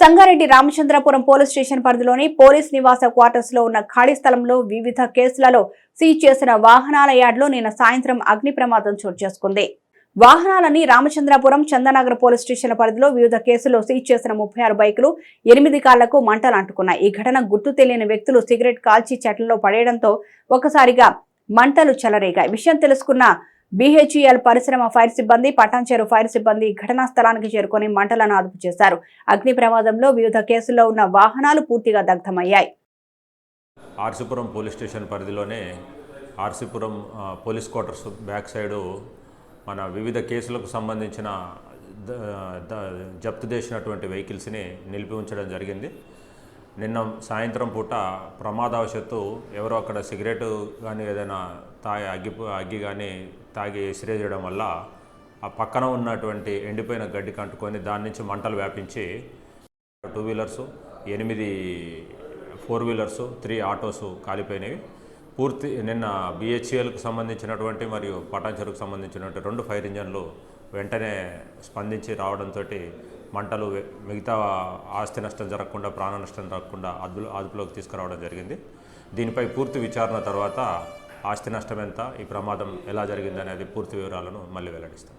Sangareddy Ramachandrapuram police station పరిధిలోని police నివాస క్వార్టర్స్లో ఉన్న ఖాళీ స్థలంలో వివిధ కేసులలో సీజ్ చేసిన వాహనాల యార్డ్లో నిన్న సాయంత్రం అగ్ని ప్రమాదం చోటు చేసుకుంది. వాహనాలని రామచంద్రపురం చందనగర్ పోలీస్ స్టేషన్ పరిధిలో వివిధ కేసుల్లో సీజ్ చేసిన ముప్పై ఆరు బైకులు ఎనిమిది కార్లకు మంటలు అంటుకున్నాయి. ఈ ఘటన గుర్తు తెలియని వ్యక్తులు సిగరెట్ కాల్చి చెట్లలో పడేయడంతో ఒకసారిగా మంటలు చెలరేగాయి. విషయం తెలుసుకున్న బీహెచ్ఈఎల్ పరిశ్రమ ఫైర్ సిబ్బంది పటాన్చేరు ఫైర్ సిబ్బంది ఘటనా స్థలానికి చేరుకొని మంటలను అదుపు చేశారు. అగ్ని ప్రమాదంలో వివిధ కేసుల్లో ఉన్న వాహనాలు పూర్తిగా దగ్ధమయ్యాయి. ఆర్సీపురం పోలీస్ స్టేషన్ పరిధిలోనే RC Puram police quarters back side మన వివిధ కేసులకు సంబంధించిన జప్తు చేసినటువంటి వెహికల్స్ని నిలిపి ఉంచడం జరిగింది. నిన్న సాయంత్రం పూట ప్రమాదవశత్తు ఎవరో అక్కడ సిగరెట్ కానీ ఏదైనా తాగి అగ్గి అగ్గి కానీ తాగి విసిరేయడం వల్ల ఆ పక్కన ఉన్నటువంటి ఎండిపోయిన గడ్డి కంటుకొని దాని నుంచి మంటలు వ్యాపించి టూ వీలర్స్ ఎనిమిది ఫోర్ వీలర్స్ త్రీ ఆటోస్ కాలిపోయినవి. పూర్తి నిన్న బిహెచ్ఎల్కు సంబంధించినటువంటి మరియు పటాన్చెరుకు సంబంధించినటువంటి రెండు ఫైర్ ఇంజన్లు వెంటనే స్పందించి రావడంతో మంటలు మిగతా ఆస్తి నష్టం జరగకుండా ప్రాణ నష్టం జరగకుండా అదుపులో అదుపులోకి తీసుకురావడం జరిగింది. దీనిపై పూర్తి విచారణ తర్వాత ఆస్తి నష్టం ఎంత ఈ ప్రమాదం ఎలా జరిగిందనేది పూర్తి వివరాలను మళ్ళీ వెల్లడిస్తాం.